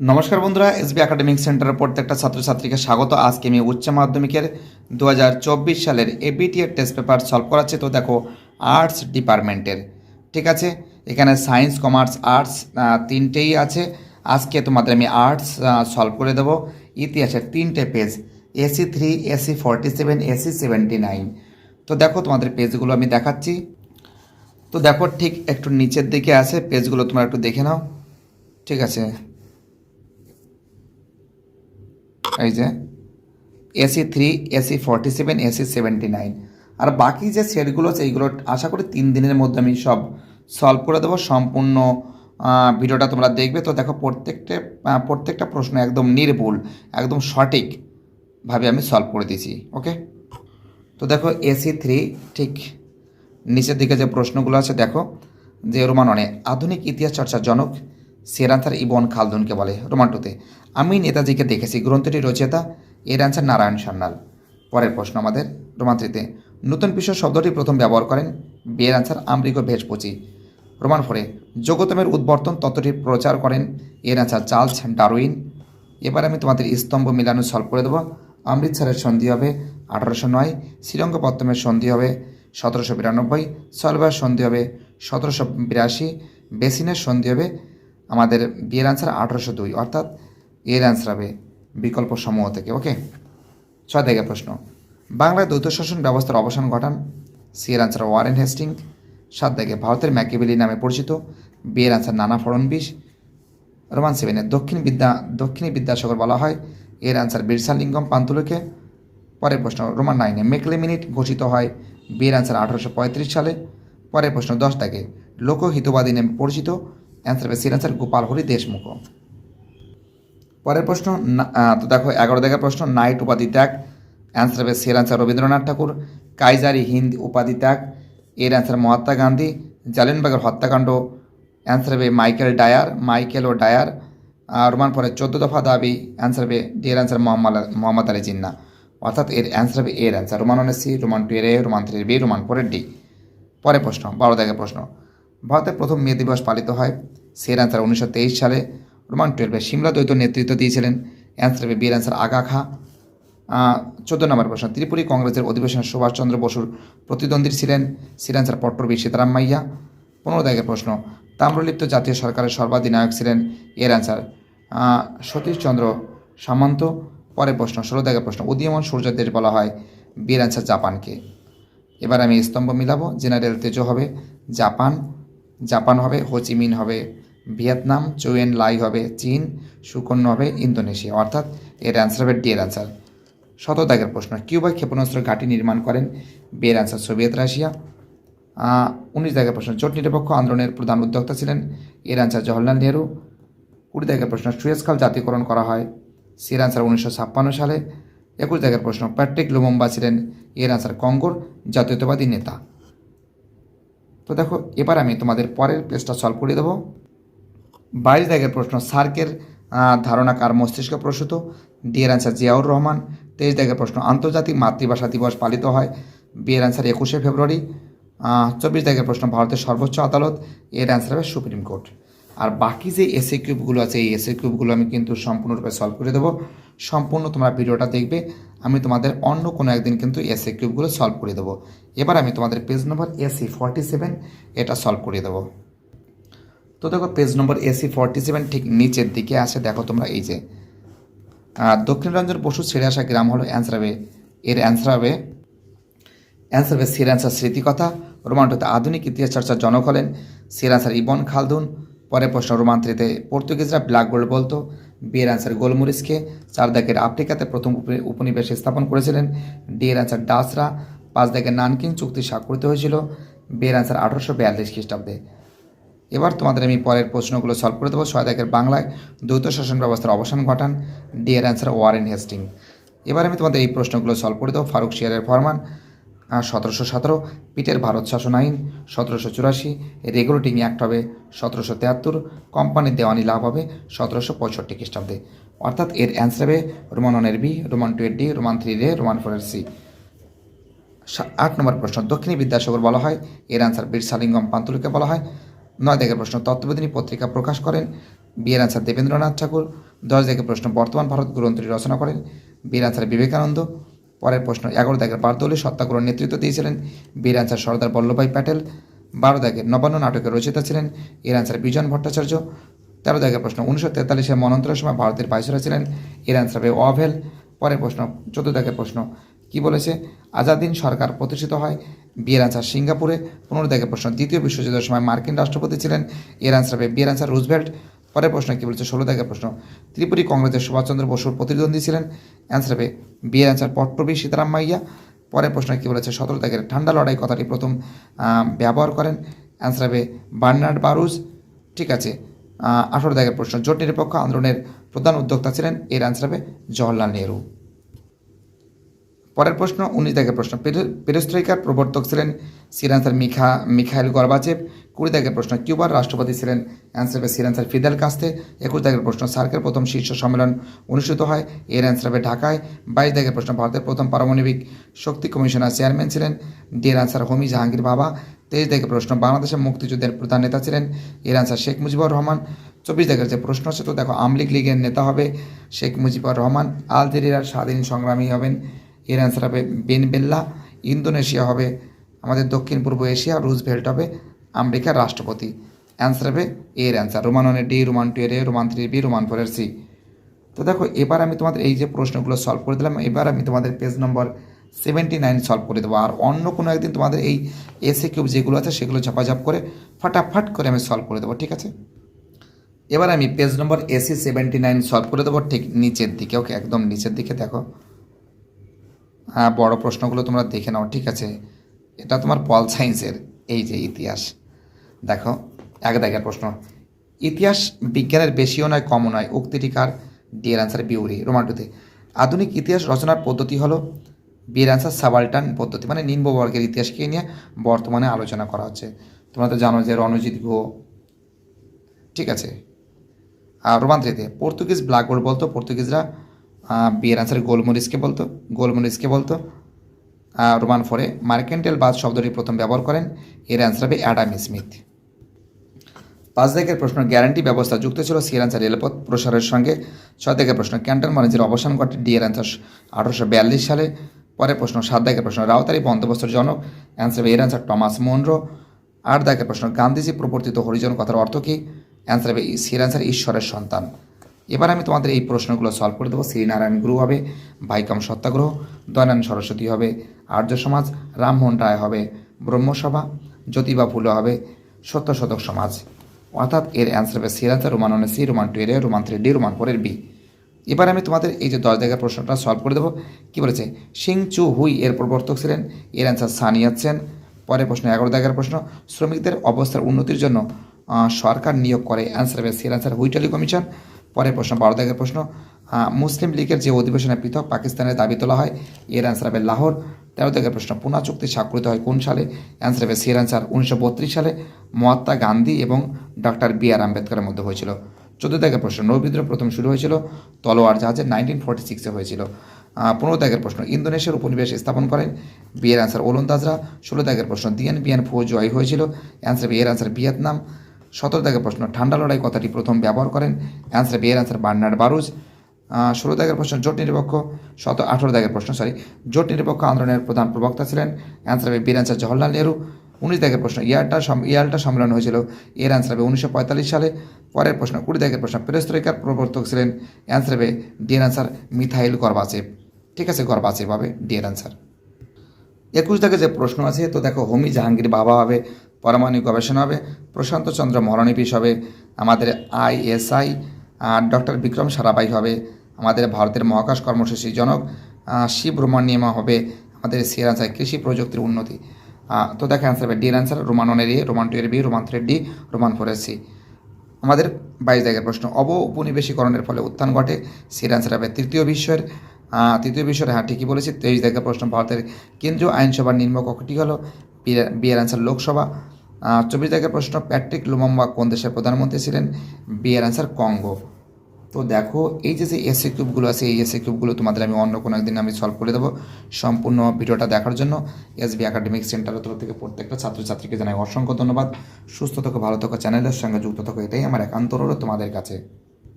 নমস্কার বন্ধুরা, SB academic সেন্টারের প্রত্যেকটা ছাত্রছাত্রীকে স্বাগত। আজকে আমি উচ্চ মাধ্যমিকের দু হাজার চব্বিশ সালের এবিটি এর টেস্ট পেপার সলভ করাচ্ছি। তো দেখো আর্টস ডিপার্টমেন্টের ঠিক আছে? এখানে সায়েন্স কমার্স আর্টস তিনটেই আছে। আজকে তোমাদের আমি আর্টস সলভ করে দেবো। ইতিহাসের তিনটে page AC three AC forty seven AC seventy nine তো দেখো, তোমাদের পেজগুলো আমি দেখাচ্ছি। তো দেখো, ঠিক একটু নিচের দিকে আছে। পেজগুলো তোমরা একটু দেখে নাও। ঠিক আছে? এই যে AC three AC forty seven AC seventy nine আর বাকি যে সেটগুলো আছে, এইগুলো আশা করি তিন দিনের মধ্যে আমি সব সলভ করে দেবো। সম্পূর্ণ ভিডিওটা তোমরা দেখবে। তো দেখো, প্রত্যেকটা প্রত্যেকটা প্রশ্ন একদম নির্ভুল, একদম সঠিকভাবে আমি সলভ করে দিয়েছি, ওকে? তো দেখো এসি থ্রি ঠিক নিচের দিকে যে প্রশ্নগুলো আছে, দেখো, যে রোমাননে আধুনিক ইতিহাস চর্চার জনক সের আনসার ইবন খালদুনকে বলে, রোমান্টুতে, আমি নেতাজিকে দেখেছি, গ্রন্থটি রচয়িতা এর আনসার নারায়ণ সান্যাল। পরের প্রশ্ন আমাদের রোমান্ত্রিতে নতুন বিশ্ব শব্দটি প্রথম ব্যবহার করেন বিয়ের আনসার আমরিক ভেজপচি রোমান ফোরে যোগতমের উদ্বর্তন তত্ত্বটি প্রচার করেন এর আনসার চার্লস ডারউইন। এবার আমি তোমাদের স্তম্ভ মিলানো সলভ করে দেবো। অমৃতসরের সন্ধি হবে আঠারোশো নয়, শ্রীরঙ্গপত্তমের সন্ধি হবে সতেরোশো বিরানব্বই সলবার সন্ধি হবে সতেরোশো বিরাশি, বেসিনের সন্ধি হবে আমাদের বিয়ের আনসার আঠারোশো দুই, অর্থাৎ এর অ্যান্সার হবে বিকল্প সমূহ থেকে ওকে ছয় থেকে প্রশ্ন। বাংলায় দ্বৈত শাসন ব্যবস্থার অবসান ঘটান সি এর আনসার ওয়ারেন হেস্টিং। সাত থেকে ভারতের ম্যাকিবেলি নামে পরিচিত বিয়ের আনসার নানা ফড়নবিশ। রোমান সেভেনে দক্ষিণ বিদ্যা, দক্ষিণী বিদ্যাসাগর বলা হয় এর আনসার বিরসালিঙ্গম পান্তুলুকে। পরের প্রশ্ন, রোমান নাইনে মেকলে মিনিট ঘোষিত হয় বি এর আনসার আঠারোশো পঁয়ত্রিশ সালে। পরের প্রশ্ন, দশ থেকে, লোকহিতবাদী নামে পরিচিত অ্যান্সার হবে সির আনসার গোপাল হরি দেশমুখ পরের প্রশ্ন তো দেখো, এগারো দেখার প্রশ্ন নাইট উপাধি ত্যাগ অ্যান্সার হবে সের আনসার রবীন্দ্রনাথ ঠাকুর কাইজারি হিন্দ উপাধি ত্যাগ এর অ্যান্সার মহাত্মা গান্ধী জালিনবাগের হত্যাকাণ্ড অ্যান্সার হবে Michael Dyer Michael O'Dwyer Roman পরে চোদ্দ দফা দাবি অ্যান্সার হবে ডি এর অ্যান্সার মোহাম্মদ মোহাম্মদ আলী জিন্না অর্থাৎ এর অ্যান্সার হবে এর answer Roman C, Roman two এর A Roman three B Roman ফোরের ডি পরের প্রশ্ন, বারো দাগের প্রশ্ন ভারতের প্রথম মে দিবস পালিত হয়। সের অ্যান্সার উনিশশো তেইশ সালে রোমান টুয়েলভে সিমলা দ্বৈত নেতৃত্ব দিয়েছিলেন। অ্যান্সার হবে বিয়ের অ্যান্সার আগা খা। চোদ্দ নম্বর প্রশ্ন, ত্রিপুরী কংগ্রেসের অধিবেশনে সুভাষচন্দ্র বসুর প্রতিদ্বন্দ্বী ছিলেন। সির অ্যান্সার পট্টবী সীতারাম মাইয়া। পনেরো দাগের প্রশ্ন, তাম্রলিপ্ত জাতীয় সরকারের সর্বাধিনায়ক ছিলেন। এর অ্যান্সার সতীশচন্দ্র সামন্ত। পরের প্রশ্ন, ষোলো দাগের প্রশ্ন, উদীয়মান সূর্যের দেশ বলা হয়। বিয়ের অ্যান্সার জাপানকে। এবার আমি স্তম্ভ মিলাবো। জেনারেল তেজো হবে, জাপান। জাপান হবে হোচিমিন হবে, ভিয়েতনাম, চৌয়েন লাই হবে, চীন, সুকন্য হবে, ইন্দোনেশিয়া। অর্থাৎ এর অ্যান্সার হবে ডি এর অ্যান্সার শত দাগের প্রশ্ন কিউবায় ক্ষেপণাস্ত্র ঘাঁটি নির্মাণ করেন? বিয়ের অ্যান্সার সোভিয়েত রাশিয়া। উনিশ দাগের প্রশ্ন, জোট নিরপেক্ষ আন্দোলনের প্রধান উদ্যোক্তা ছিলেন? এর অ্যান্সার জওহরলাল নেহরু। কুড়ি দাগের প্রশ্ন সুয়েজখাল জাতীয়করণ করা হয়? সির অ্যান্সার উনিশশো ছাপ্পান্ন সালে। একুশ দাগের প্রশ্ন, প্যাট্রিক লুমম্বা ছিলেন? এর অ্যান্সার কঙ্গোর জাতীয়তাবাদী নেতা। তো দেখো, এবার আমি তোমাদের পরের পেজটা সলভ করে দেবো। বাইশ দাগের প্রশ্ন, সার্কের ধারণা কার মস্তিষ্ক প্রসূত? ডিয়ের অ্যান্সার জিয়াউর রহমান। তেইশ দাগের প্রশ্ন, আন্তর্জাতিক মাতৃভাষা দিবস পালিত হয়? বিয়ের অ্যান্সার একুশে ফেব্রুয়ারি। চব্বিশ দাগের প্রশ্ন, ভারতের সর্বোচ্চ আদালত। এর অ্যান্সার হবে সুপ্রিম কোর্ট। আর বাকি যে এসএ কিউবগুলো আছে, এই এসএ কিউবগুলো আমি কিন্তু সম্পূর্ণরূপে সলভ করে দেবো। সম্পূর্ণ তোমরা ভিডিওটা দেখবে, আমি তোমাদের অন্য কোনো একদিন কিন্তু এসএ কিউবগুলো সলভ করে দেবো। এবার আমি তোমাদের page number AC forty seven এটা সলভ করে দেবো। তো দেখো page number AC forty seven ঠিক নিচের দিকে আসে দেখো তোমরা এই যে। দক্ষিণরঞ্জন বসু ছেড়ে আসা গ্রাম হলো অ্যান্সার হবে। এর অ্যান্সার হবে অ্যান্সার হবে সির স্মৃতিকথা। রোমান্টতে আধুনিক ইতিহাস চর্চার জনক হলেন সির ইবন খালদুন। পরের প্রশ্ন রোমান্ত্রিতে পর্তুগিজরা ব্ল্যাক গোল্ড বলতো, বিয়ের অ্যান্সার গোলমরিচকে। চার দাগের আফ্রিকাতে প্রথম উপ- উপনিবেশ স্থাপন করেছিলেন ডি এর অ্যান্সার ডাসরা। পাঁচ দাগের নানকিং চুক্তি স্বাক্ষরিত হয়েছিল, বিয়ের অ্যান্সার আঠারোশো বিয়াল্লিশ খ্রিস্টাব্দে। এবার তোমাদের আমি পরের প্রশ্নগুলো সলভ করে দেবো। ছয় দাগের বাংলায় দ্বৈত শাসন ব্যবস্থার অবসান ঘটান ডিয়ের অ্যান্সার ওয়ারেন হেস্টিং। এবার আমি তোমাদের এই প্রশ্নগুলো সলভ করে দেবো, ফারুক শিয়ারের ফরমান। সতেরোশো সতেরো, পিটের ভারত শাসন আইন সতেরোশো চুরাশি রেগুলেটিং অ্যাক্ট হবে সতেরোশো তেহাত্তর কোম্পানির দেওয়ানি লাভ হবে সতেরোশো পঁয়ষট্টি খ্রিস্টাব্দে। অর্থাৎ এর অ্যান্সার হবে রোমান ওয়ানের বি রোমান টু এর ডি রোমান থ্রি রে রোমান ফোরের সি আট নম্বর প্রশ্ন, দক্ষিণী বিদ্যাসাগর বলা হয়, এর অ্যান্সার বীর সালিঙ্গম পান্তুলুকে বলা হয়। নয় দাগের প্রশ্ন, তত্ত্ববোধিনী পত্রিকা প্রকাশ করেন বিয়ের আনসার দেবেন্দ্রনাথ ঠাকুর। দশ দাগের প্রশ্ন, বর্তমান ভারত গ্রন্থটি রচনা করেন বিয়ের আনসার বিবেকানন্দ। পরের প্রশ্ন, এগারো দাগের বারদৌলি সত্যাগ্রহ নেতৃত্ব দিয়েছিলেন বীর আনসার সর্দার বল্লভভাই প্যাটেল, বারো দাগের নবান্ন নাটকের রচিতা ছিলেন এর আনসার বিজন ভট্টাচার্য, তেরো দাগের প্রশ্ন, উনিশশো তেতাল্লিশে মনন্তরের সময় ভারতের ভাইসরা ছিলেন এর আনসার হবে অভেল পরের প্রশ্ন, চোদ্দ দাগের প্রশ্ন, কি বলেছে? আজাদিন সরকার প্রতিষ্ঠিত হয় বিয়ের আনসার সিঙ্গাপুরে, পনেরো দাগের প্রশ্ন, দ্বিতীয় বিশ্বযুদ্ধের সময় মার্কিন রাষ্ট্রপতি ছিলেন এর আনসার হবে বিয়ের আনসার রুজভেল্ট পরের প্রশ্ন কি বলেছে? ষোলো দাগের প্রশ্ন। ত্রিপুরী কংগ্রেসের সুভাষচন্দ্র বসুর প্রতিদ্বন্দ্বী ছিলেন। অ্যান্সার হবে বিয়ের অ্যান্সার পট্টবী সীতারাম মাইয়া। পরের প্রশ্ন কি বলেছে? সতেরো দাগের ঠান্ডা লড়াই কথাটি প্রথম ব্যবহার করেন। অ্যান্সার হবে বার্নার্ড বারুজ। ঠিক আছে। আঠারো দাগের প্রশ্ন, জোট নিরপেক্ষ আন্দোলনের প্রধান উদ্যোক্তা ছিলেন। এর অ্যান্সার হবে জওয়াহরলাল নেহরু। পরের প্রশ্ন উনিশ দাগের প্রশ্ন, পেরে- পেরেস্ট্রাইকার প্রবর্তক ছিলেন সিরানসার মিখা, মিখাইল গর্বাচেভ। কুড়ি দাগের প্রশ্ন, কিউবার রাষ্ট্রপতি ছিলেন অ্যান্সার হবে সিরানসার ফিদেল কাস্তে। একুশ দাগের প্রশ্ন, সার্কের প্রথম শীর্ষ সম্মেলন অনুষ্ঠিত হয়, এর অ্যান্সার হবে ঢাকায়। বাইশ দাগের প্রশ্ন, ভারতের প্রথম পারমাণবিক শক্তি কমিশনার চেয়ারম্যান ছিলেন ডি এর অ্যান্সার হোমি জাহাঙ্গীর বাবা। তেইশ দাগের প্রশ্ন, বাংলাদেশের মুক্তিযুদ্ধের প্রধান নেতা ছিলেন, এর অ্যান্সার শেখ মুজিবুর রহমান। চব্বিশ দাগের যে প্রশ্ন আছে, তো দেখো আমলিগ লীগের নেতা হবে শেখ মুজিবুর রহমান। আলজেরিয়ার স্বাধীন সংগ্রামী হবেন এর অ্যান্সার হবে বেনবেল্লা। ইন্দোনেশিয়া হবে, আমাদের দক্ষিণ পূর্ব এশিয়া, রুজভেল্ট হবে, আমেরিকার রাষ্ট্রপতি। অ্যান্সার হবে এর অ্যান্সার রোমান ওয়ানের ডি রোমান টু এর A Roman three B Roman four এর সি তো দেখো, এবার আমি তোমাদের এই যে প্রশ্নগুলো সলভ করে দিলাম, এবার আমি তোমাদের page number seventy nine solve করে দেবো। আর অন্য কোনো একদিন তোমাদের এই এসে কিউব যেগুলো আছে, সেগুলো ঝাপাঝাপ করে ফাটাফাট করে আমি সলভ করে দেবো, ঠিক আছে? এবার আমি page number AC seventy nine solve করে দেবো, ঠিক নিচের দিকে ওকে একদম নিচের দিকে, দেখো। বড় প্রশ্নগুলো তোমরা দেখে নাও, ঠিক আছে? এটা তোমার পল সায়েন্সের এই যে ইতিহাস। দেখো, এক দাগের প্রশ্ন। ইতিহাস বিজ্ঞানের বেশিও নয়, কমও নয়। উক্তিটিকার ডিয়ের অ্যান্সার বিউরি, রোমান্টুতে। আধুনিক ইতিহাস রচনার পদ্ধতি হলো বিয়ের অ্যান্সার সাবাল্টান পদ্ধতি মানে নিম্নবর্গের ইতিহাসকে নিয়ে বর্তমানে আলোচনা করা হচ্ছে। তোমরা তো জানো যে রণজিৎ গুহ, ঠিক আছে? আর রোমান্ত্রিতে পর্তুগিজ ব্ল্যাকবোর্ড বলতো, পর্তুগিজরা বিয়ের অ্যান্সার গোলমরিচকে বলতো গোলমরিচকে বলতো। রোমান ফোরে মার্কেন্টেল বাদ শব্দটি প্রথম ব্যবহার করেন, এর অ্যান্সার হবে অ্যাডাম স্মিথ। পাঁচ দিকের প্রশ্ন, গ্যারান্টি ব্যবস্থা যুক্ত ছিল সি অ্যান্সার রেলপথ প্রসারের সঙ্গে। ছয় দিকের প্রশ্ন, ক্যান্টন বাণিজ্যের অবসান ঘটে ডি এর অ্যান্সার আঠারোশো বিয়াল্লিশ সালে। পরের প্রশ্ন, সাত দাগের প্রশ্ন, রাউতারি বন্দোবস্তের জনক অ্যান্সার হবে এর অ্যান্সার টমাস মনরো। আট দাগের প্রশ্ন, গান্ধীজি প্রবর্তিত হরিজন কথার অর্থ কী? অ্যান্সার হবে সির অ্যান্সার ঈশ্বরের সন্তান। এবার আমি তোমাদের এই প্রশ্নগুলো সলভ করে দেবো। শ্রীনারায়ণ গুরু হবে, ভাইকম সত্যাগ্রহ, দয়ানন্দ সরস্বতী হবে, আর্য সমাজ, রামমোহন রায় হবে, ব্রহ্মসভা, জ্যোতিবা ফুলে হবে সত্য শতক সমাজ। অর্থাৎ এর অ্যান্সার হবে সি রোমান ওয়ানে সি, রোমান টু এর Roman three D, Roman four এর বি। এবার আমি তোমাদের এই যে দশ জায়গার প্রশ্নটা সলভ করে দেবো। কী বলেছে? সিং চু হুই এর প্রবর্তক ছিলেন। এর অ্যান্সার সানিয়াত সেন পরের প্রশ্ন, এগারো জায়গার প্রশ্ন। শ্রমিকদের অবস্থার উন্নতির জন্য সরকার নিয়োগ করে। অ্যান্সার হবে সি অ্যান্সার হুইটলি কমিশন পরের প্রশ্ন বারো দাগের প্রশ্ন মুসলিম লীগের যে অধিবেশনে পৃথক পাকিস্তানের দাবি তোলা হয়, এর অ্যান্সার হবে লাহোর। তেরো দাগের প্রশ্ন, পুনা চুক্তি স্বাক্ষরিত হয় কোন সালে? অ্যান্সার হবে সি এর অ্যান্সার উনিশশো বত্রিশ সালে মহাত্মা গান্ধী এবং ডক্টর বি আর আম্বেদকরের মধ্যে হয়েছিল। চোদ্দ দাগের প্রশ্ন নৌবিদ্রোহ প্রথম শুরু হয়েছিল তলোয়ার জাহাজে নাইনটিন ফোর্টি সিক্সে হয়েছিল। পনেরো দাগের প্রশ্ন, ইন্দোনেশিয়ার উপনিবেশ স্থাপন করেন বিয়ের অ্যান্সার ওলন্দাজরা। ষোলো দাগের প্রশ্ন দিয়ান বিয়ান ফো জয় হয়েছিল। অ্যান্সার বিয়ের অ্যান্সার ভিয়েতনাম। সতেরো দাগের প্রশ্ন, ঠান্ডা লড়াই কথাটি প্রথম ব্যবহার করেন। অ্যান্সার বিয়ের অ্যান্সার বার্নার্ড বারুজ। ষোলো দাগের প্রশ্ন, জোট নিরপেক্ষ। শত আঠেরো দাগের প্রশ্ন সরি জোট নিরপেক্ষ আন্দোলনের প্রধান প্রবক্তা ছিলেন। অ্যান্সার হবে বীর অ্যান্সার জওহরলাল নেহরু। উনিশ দাগের প্রশ্ন ইয়ারটা ইয়াল্টা সম্মেলন হয়েছিল। এর অ্যান্সার হবে উনিশশো পঁয়তাল্লিশ সালে। পরের প্রশ্ন, কুড়ি দাগের প্রশ্ন, পেরেস্ত্রৈকার প্রবর্তক ছিলেন। অ্যান্সার হবে ডি এর অ্যান্সার মিথাইল গর্বাচেভ। ঠিক আছে গর্বাচেভ হবে ডি এর অ্যান্সার একুশ দাগে যে প্রশ্ন আছে, তো দেখো, হোমি জাহাঙ্গীর বাবা হবে পারমাণবিক গবেষণা হবে। প্রশান্ত চন্দ্র মহারানীপিস হবে। আমাদের আইএসআই আর ডক্টর বিক্রম সারাবাই হবে। আমাদের ভারতের মহাকাশ কর্মসূচি জনক শিব রোমানিয়ামা হবে। আমাদের সিয়ার আনসার কৃষি প্রযুক্তির উন্নতি। তো দেখো অ্যান্সার হবে। ডি এর অ্যান্সার রোমান ওয়ানের এ রোমান টু এর B Roman three D Roman four এর সি আমাদের বাইশ জায়গার প্রশ্ন, অব উপনিবেশীকরণের ফলে উত্থান ঘটে। সির অ্যান্সার হবে তৃতীয় বিশ্বের। তৃতীয় বিশ্বের হ্যাঁ ঠিকই বলেছি। তেইশ জায়গার প্রশ্ন, ভারতের কেন্দ্রীয় আইনসভার নিম্নকক্ষটি হলো? বিয়ের অ্যান্সার লোকসভা। চব্বিশ জায়গার প্রশ্ন, প্যাট্রিক লুমাম্বা কোন দেশের প্রধানমন্ত্রী ছিলেন? বিয়ের অ্যান্সার কঙ্গো। তো দেখো, এই যে এসি কিউবগুলো আছে, এই এসি কিউবগুলো তোমাদের আমি অন্য কোনো একদিন আমি সলভ করে দেবো সম্পূর্ণ ভিডিওটা দেখার জন্য। এসবি একাডেমিক সেন্টারের তরফ থেকে প্রত্যেকটা ছাত্রছাত্রীকে জানাই অসংখ্য ধন্যবাদ। সুস্থ থাকো, ভালো থাকো চ্যানেলের সঙ্গে যুক্ত থাকো, এটাই আমার একান্ত অনুরোধ তোমাদের কাছে।